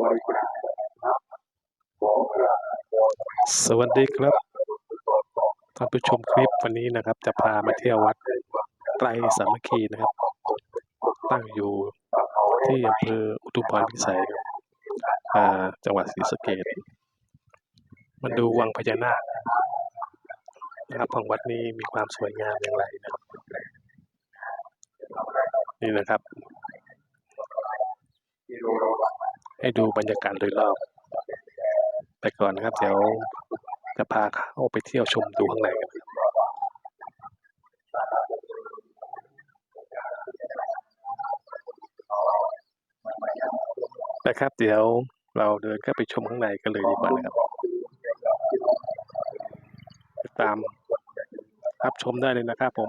บริกรนะครับขอกราบขอสวัสดีครับท่านผู้ชมคลิปวันนี้นะครับ จะพามาเที่ยววัดไตรสามัคคีนะครับ ตั้งอยู่ที่อำเภออุทุมพรพิสัยครับจังหวัดศรีสะเกษมาดูวังพญานาคนะครับของวัดนี้มีความสวยงามอย่างไรนะครับนี่นะครับ ให้ดูบรรยากาศโดยรอบไปก่อนนะครับ เดี๋ยวจะพาเข้าไปเที่ยวชมดูข้างในกันนะครับ เดี๋ยวเราเดินเข้าไปชมข้างในกันเลยดีกว่านะครับติดตามรับชมได้เลยนะครับผม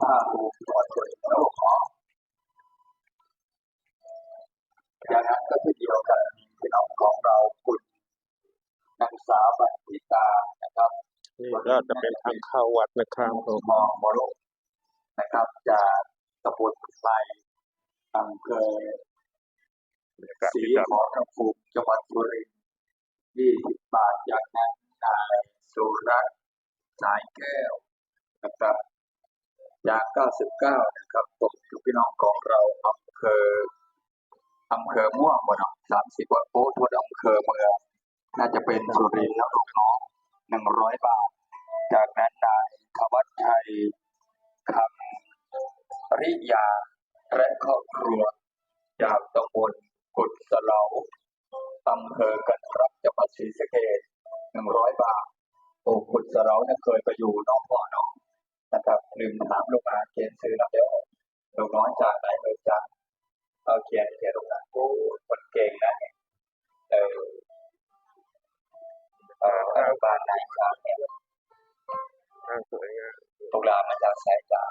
ภาพภูมิต่อชนโลกของอย่างนั้นก็ที่เดียวกันพี่น้องของเราคุณนางสาว บัณฑิตานะครับนี่ก็จะเป็นทางเข้าวัดนะครับผมมองมรุนะครับจากตำบลไทรอำเภอศรีขอรภูมิจังหวัดสุรินทร์ยี่สิบบาทจากนั้นนายสุรัตน์สายแก้วนะครับจากเก้าสิบเก้านะครับตกอยู่พี่น้องของเราอำเภออำเภอม่วงบนสามสิบวัดโป๊ทวดอำเภอเมือง น่าจะเป็นสุรินทร์แล้วลูกน้องหนึ่งร้อยบาท จากนั้นนายธวัชชัยคำริยา และครอบครัว จากตำบลกุดสลาอำเภอกันรัพจังหวัดศรีสะเกษหนึ่งร้อยบาทโอ้กุดสลาเนี่ยเคยไปอยู่นองพ่อน้องนะครับลืมถามลูกอาเขียนซื้อแล้วเดี๋ยวลูกน้อยจากไหนเลยจ้าเอาเขียนเขียนลูกอาโอ้คนเก่งนะเนี่ยเออ อ่ออนุบาลไหนครับเนี่ยทางสวยงามตุลามาจากสายจาก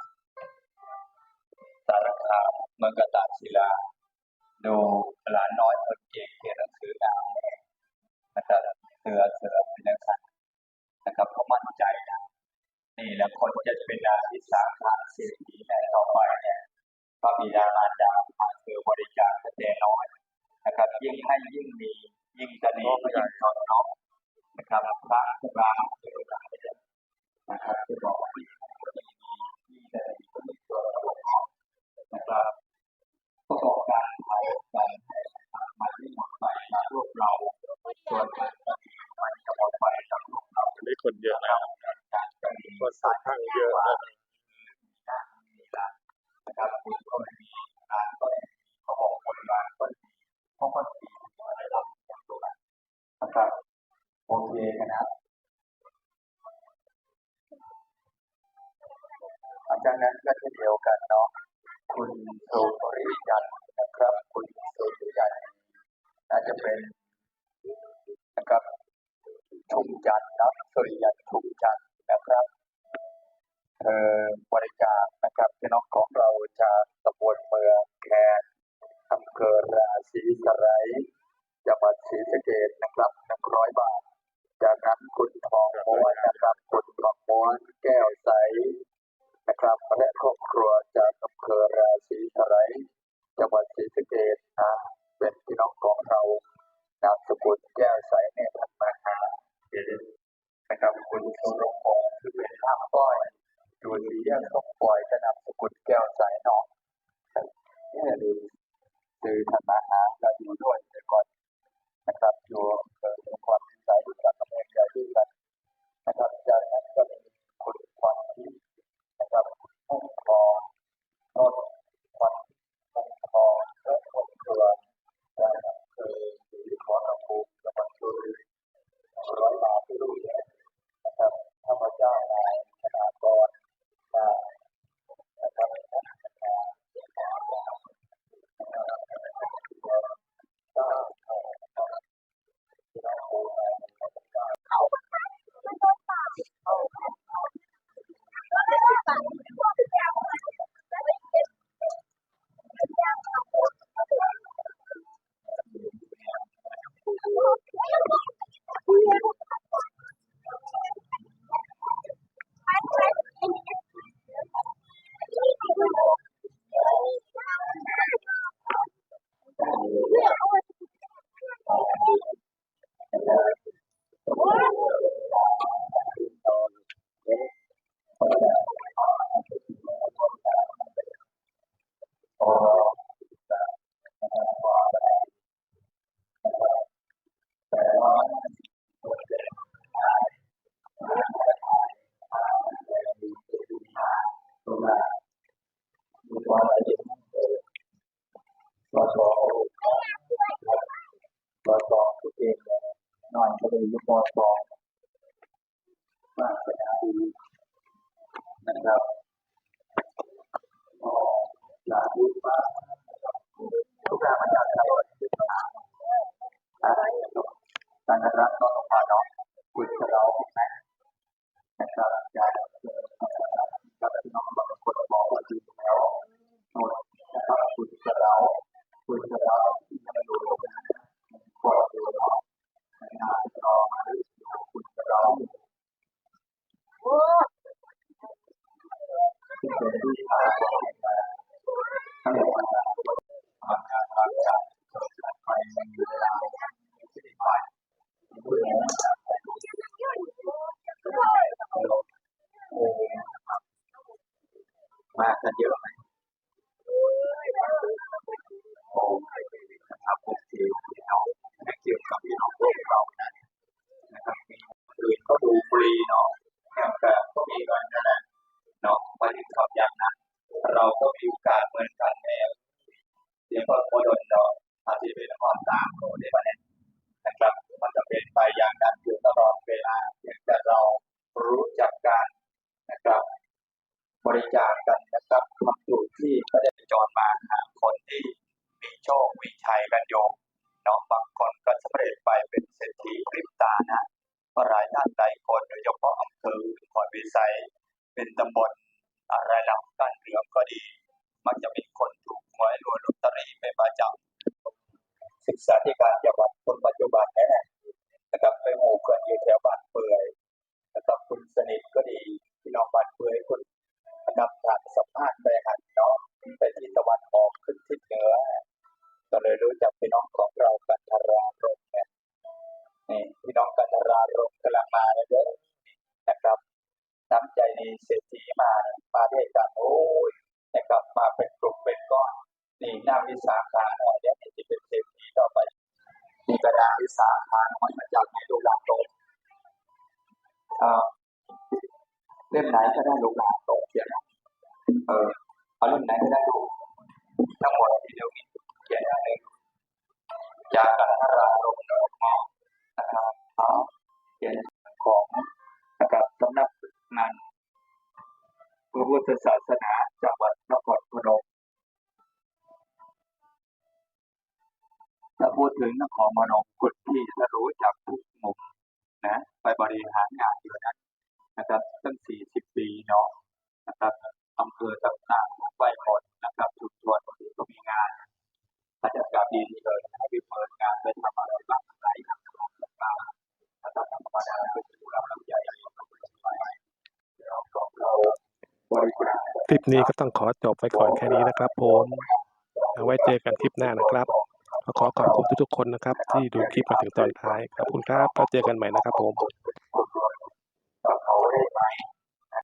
สารคามเมืองกตากศิลา ดูหลานน้อยคนเก่งเขียนหนังสืองามแน่นะครับเสือเสือเป็นนักสัตว์นะครับเขามั่นใจนะนี่แหล้วคนจะเป็นดาที่สาขาเศรษฐีในต่อไปเนี่ยพระบิดามารดาพาเธอบริจาคแต่น้อยนะครับยิ่งให้ยิ่งมียิ่งจะดียิ่งสอนน้อง นะครับพระทุกรามทุกามเนี่ยนะครับจะบอกว่าที่ที่ในคนดีตัวระบบของนะครับประกอบการไทยการให้มันที่หมดไปจากพวกเราส่วนการมันจะหมดไปจากพวกเราได้คนเยอะนะครับจะมี คนสายทางเยอะนะ มีร้านนะครับคุณก็ไม่มีร้านก็ไม่มีเขาบอกคนร้านก็มีเขาก็มีอะไรรับอย่างตัวนั้นนะครับโอเคนะครับ อา จารย์นั้นก็เช่นเดียวกันเนาะคุณสุริยันนะครับ คุณสุริยันน่าจะเป็นนะครับชุมจันนะสุริยันชุมจันนะครับเอ่อบริจาคนะครับพี่น้องของเราจากตำบลเมืองแคนอำเภอราศีสไลจังหวัดศรีสะเกษนะครับหนึ่งร้อยบาทจากนั้นคุณทองม้วนนะครับคุณทองม้วนแก้ว ครับและครอบครัวจากอำเภอราศีสไลจังหวัดศรีสะเกษนะเป็นพี่น้องของเรานามสกุลแก้วใสในพันมาหาเดชนะครับคุณสุรพงศ์คือเป็นข้ามก้อยอยู่ที่แยกต้องปล่อยจะนามสกุลแก้วใสเนาะนี่ยดูคือธรรมาหาเราอยู่ด้วยแต่ก่อนนะครับอยู่อำเภอจังหวัดศรีสะเกษด้วยกันอำเภอใหญ่ด้วยกันนะครับจากนั้นก็มีคุณความคิด ยปอสองวาสนาดีนะครับก็อยากรู้ว่าทุกอย่างมันจากใครขึ้นมาอะไรนะครับการรักก็ต้องมาเนาะคุยกับเราใช่ไหมนะครับอยากเจอกับพี่น้องบางคนบอกว่าจริงแล้วนะครับคุยกับเราคุยกับเราที่ยังไม่รู้เรื่องนะก็ดูเนาะงานรอมาด้วยคุยกับเรา ที่เป็นที่ จะเป็นความตามโน้ได้ปะเนี่ยนะครับ มันจะเป็นไปอย่างนั้นอยู่ตลอดเวลาเพียงแต่เรารู้จักการนะครับ บริจาคกันนะครับคำอยู่ที่ก็ได้จรมาหาคนที่มีโชคมีชัยกันโยมเนาะบางคนก็สำเร็จไปเป็นเศรษฐีพริบตานะราะหลายท่านหลายคนโดยเฉพาะอำเภอขอนวิสัย เป็นตำบล ยคุณนำทางสัมภาษณ์ไปหันเนาะไปที่ตะวันออกขึ้นทิศเหนือก็เลยรู้จักพี่น้องของเรากันทรารมเนี่ยนี่พี่น้องกันทรารมกำลังมาเลยเด้อนะครับน้ำใจในเศรษฐีมามาด้วยกันโอ้ยนะครับมาเป็นกลุ่มเป็นก้อนนี่หน้าวิสาขาหน่อยเดี๋ยวนี้จะเป็นเศรษฐีต่อไปนี่กระดาษวิสาขาหน่อยมาจากในลูกหลานโตอ่า เล่มไหนก็ได้ลูกหลานโตเขียนเออเอารุ่นไหนก็ได้ดูทั้งหมดที่เดียวนี้เขียนอะไรจากกันทราลงดอกมอนะครับเอาเขียนของนะครับสำนักงานพระพุทธศาสนาจังหวัดนครพนมถ้าพูดถึงนครพนมคุณพี่จะรู้จักทุกมุมนะ ไปบริหาร คคลิปนี้ก็ต้องขอจบไปก่อนแค่นี้นะครับผมเอาไว้เจอกันคลิปหน้านะครับก็ขอขอบคุณทุกๆคนนะครับ ที่ดูคลิปมาถึงตอนท้ายขอบคุณครับแล้วเจอกันใหม่นะครับผมเขาได้ไหม